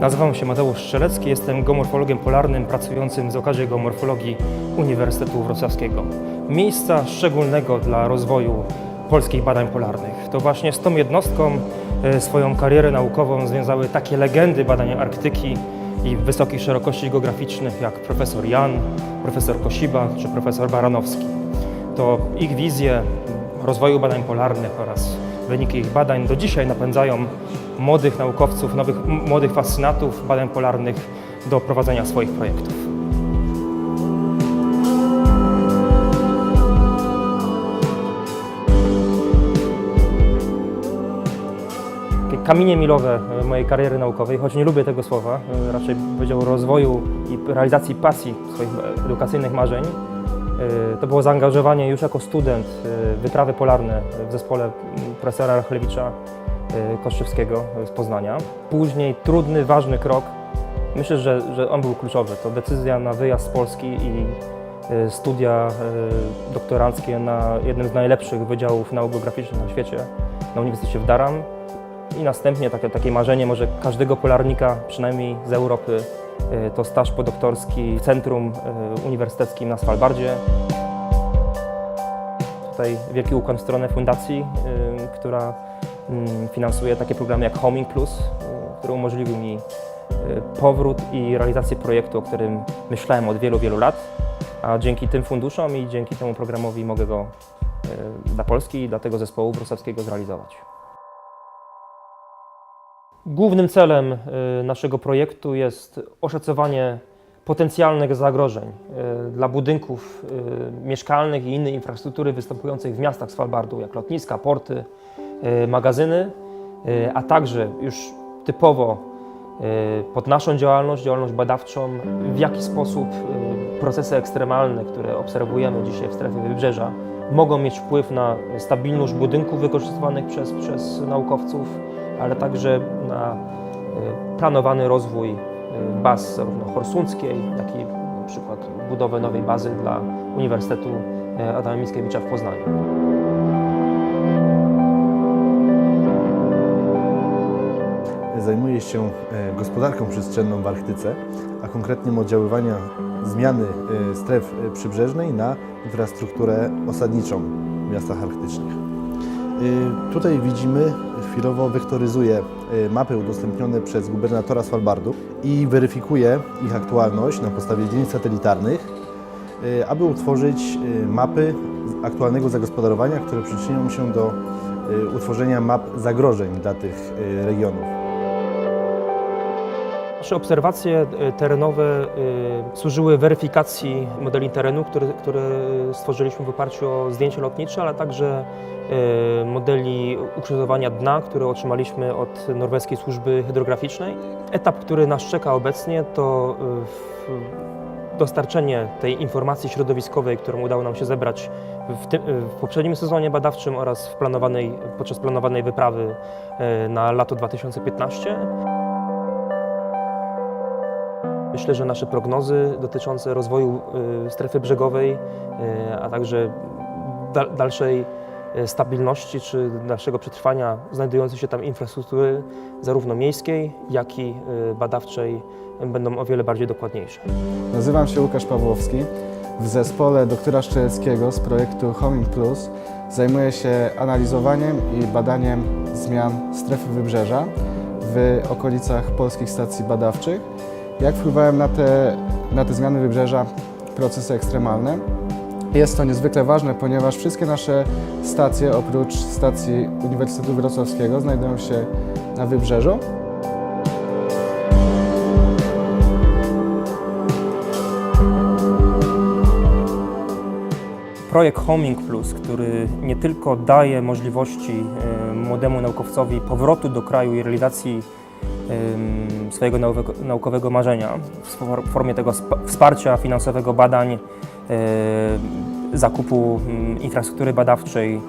Nazywam się Mateusz Strzelecki, jestem geomorfologiem polarnym pracującym w Zakazie Geomorfologii Uniwersytetu Wrocławskiego. Miejsca szczególnego dla rozwoju polskich badań polarnych. To właśnie z tą jednostką e, swoją karierę naukową związały takie legendy badania Arktyki i wysokich szerokości geograficznych jak profesor Jan, profesor Kosiba czy profesor Baranowski. To ich wizje rozwoju badań polarnych oraz wyniki ich badań do dzisiaj napędzają młodych naukowców, nowych, młodych fascynatów badań polarnych do prowadzenia swoich projektów. Kamienie milowe e, mojej kariery naukowej, choć nie lubię tego słowa, e, raczej powiedział rozwoju i realizacji pasji swoich e, edukacyjnych marzeń, to było zaangażowanie już jako student e, wyprawy polarne w zespole profesora Rachlewicza e, Koszczewskiego z Poznania. Później trudny, ważny krok, myślę, że, że on był kluczowy, to decyzja na wyjazd z Polski i e, studia e, doktoranckie na jednym z najlepszych wydziałów nauk geograficznych na świecie, na Uniwersytecie w Durham. I następnie takie, takie marzenie może każdego polarnika, przynajmniej z Europy, y, to staż podoktorski w centrum y, uniwersyteckim na Svalbardzie. Tutaj wielki ukłon w stronę fundacji, y, która mm, finansuje takie programy jak Homing Plus, y, który umożliwił mi y, powrót i realizację projektu, o którym myślałem od wielu, wielu lat. A dzięki tym funduszom i dzięki temu programowi mogę go dla Polski i dla tego zespołu wrocławskiego zrealizować. Głównym celem naszego projektu jest oszacowanie potencjalnych zagrożeń y, dla budynków y, mieszkalnych i innej infrastruktury występujących w miastach Svalbardu, jak lotniska, porty, y, magazyny, a także już typowo pod naszą działalność, działalność badawczą, w jaki sposób procesy ekstremalne, które obserwujemy dzisiaj w strefie wybrzeża, mogą mieć wpływ na stabilność budynków wykorzystywanych przez, przez naukowców, ale także na planowany rozwój baz zarówno Horsundzkiej, jak i na przykład budowę nowej bazy dla Uniwersytetu y, Adama Mickiewicza w Poznaniu. Zajmuje się e, gospodarką przestrzenną w Arktyce, a konkretnie oddziaływania zmiany e, stref e, przybrzeżnej na infrastrukturę osadniczą w miastach arktycznych. E, Tutaj widzimy, chwilowo e, mapy udostępnione przez gubernatora Svalbardu i weryfikuje ich aktualność na podstawie zdjęć satelitarnych, e, aby utworzyć e, mapy aktualnego zagospodarowania, które przyczynią się do utworzenia map zagrożeń dla tych regionów. Nasze obserwacje y, terenowe y, służyły weryfikacji modeli terenu, które, które stworzyliśmy w oparciu o zdjęcia lotnicze, ale także y, modeli ukształtowania dna, które otrzymaliśmy od norweskiej służby hydrograficznej. Etap, który nas czeka obecnie, to dostarczenie tej informacji środowiskowej, którą udało nam się zebrać w, tym, w poprzednim sezonie badawczym oraz w planowanej, podczas planowanej wyprawy na lato 2015. Myślę, że nasze prognozy dotyczące rozwoju y, strefy brzegowej, y, a także dal- dalszej y, stabilności czy dalszego przetrwania znajdującej się tam infrastruktury, zarówno miejskiej, jak i badawczej, będą o wiele bardziej dokładniejsze. Nazywam się Łukasz Pawłowski. W zespole doktora Szczeleckiego z projektu Homing Plus zajmuję się analizowaniem i badaniem zmian strefy wybrzeża w okolicach polskich stacji badawczych. Jak wpływają na te, na te zmiany wybrzeża procesy ekstremalne? Jest to niezwykle ważne, ponieważ wszystkie nasze stacje, oprócz stacji Uniwersytetu Wrocławskiego, znajdują się na wybrzeżu. Projekt Homing Plus, który nie tylko daje możliwości e, młodemu naukowcowi powrotu do kraju i realizacji swojego naukowego, marzenia w formie tego sp- wsparcia finansowego badań, e, zakupu mm, infrastruktury badawczej,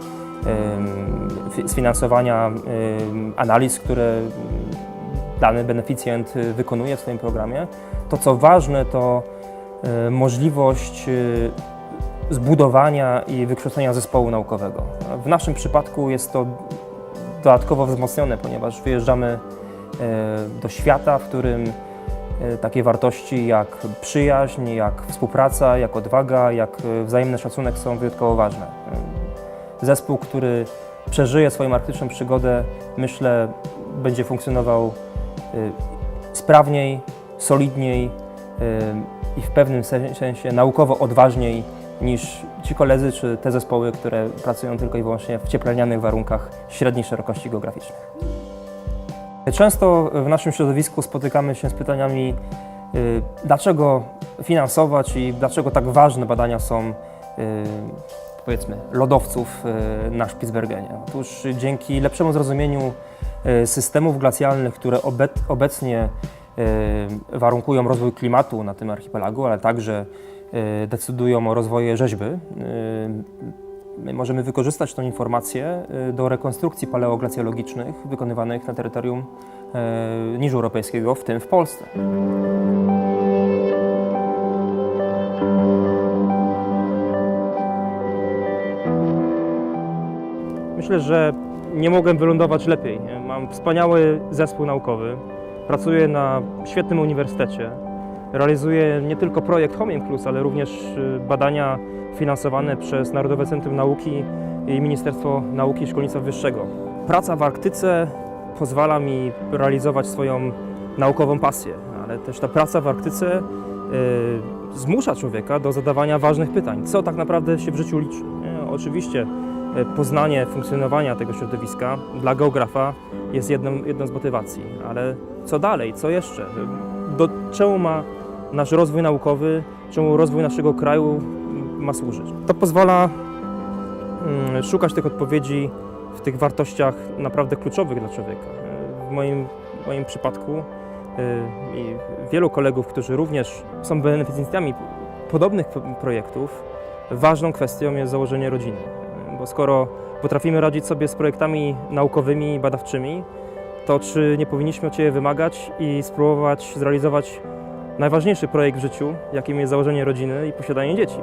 fi- sfinansowania em, analiz, które dany beneficjent wykonuje w swoim programie. To co ważne, to możliwość zbudowania i wykształcenia zespołu naukowego. W naszym przypadku jest to dodatkowo wzmocnione, ponieważ wyjeżdżamy do świata, w którym e, takie wartości jak przyjaźń, jak współpraca, jak odwaga, jak e, wzajemny szacunek są wyjątkowo ważne. E, Zespół, który przeżyje swoją arktyczną przygodę, myślę, będzie funkcjonował e, sprawniej, solidniej e, i w pewnym sen- sensie naukowo odważniej niż ci koledzy czy te zespoły, które pracują tylko i wyłącznie w cieplarnianych warunkach średniej szerokości geograficznej. Często w naszym środowisku spotykamy się z pytaniami, y, dlaczego finansować i dlaczego tak ważne badania są, y, powiedzmy, lodowców y, na Spitsbergenie. Otóż dzięki lepszemu zrozumieniu systemów glacjalnych, które obec- obecnie warunkują rozwój klimatu na tym archipelagu, ale także decydują o rozwoju rzeźby, My możemy wykorzystać tę informację y, do rekonstrukcji paleoglacjologicznych wykonywanych na terytorium e, niżu europejskiego, w tym w Polsce. Myślę, że nie mogłem wylądować lepiej. Mam wspaniały zespół naukowy, pracuję na świetnym uniwersytecie. Realizuję nie tylko projekt Homing Plus, ale również y, badania finansowane przez Narodowe Centrum Nauki i Ministerstwo Nauki i Szkolnictwa Wyższego. Praca w Arktyce pozwala mi realizować swoją naukową pasję, ale też ta praca w Arktyce y, zmusza człowieka do zadawania ważnych pytań. Co tak naprawdę się w życiu liczy? Nie? Oczywiście y, poznanie funkcjonowania tego środowiska dla geografa jest jedną, jedną z motywacji, ale co dalej, co jeszcze? Do czemu ma nasz rozwój naukowy, czemu rozwój naszego kraju ma służyć? To pozwala mm, szukać tych odpowiedzi w tych wartościach naprawdę kluczowych dla człowieka. W moim, w moim przypadku y, i wielu kolegów, którzy również są beneficjentami podobnych pro- projektów, ważną kwestią jest założenie rodziny. Bo skoro potrafimy radzić sobie z projektami naukowymi i badawczymi, to czy nie powinniśmy od siebie wymagać i spróbować zrealizować najważniejszy projekt w życiu, jakim jest założenie rodziny i posiadanie dzieci?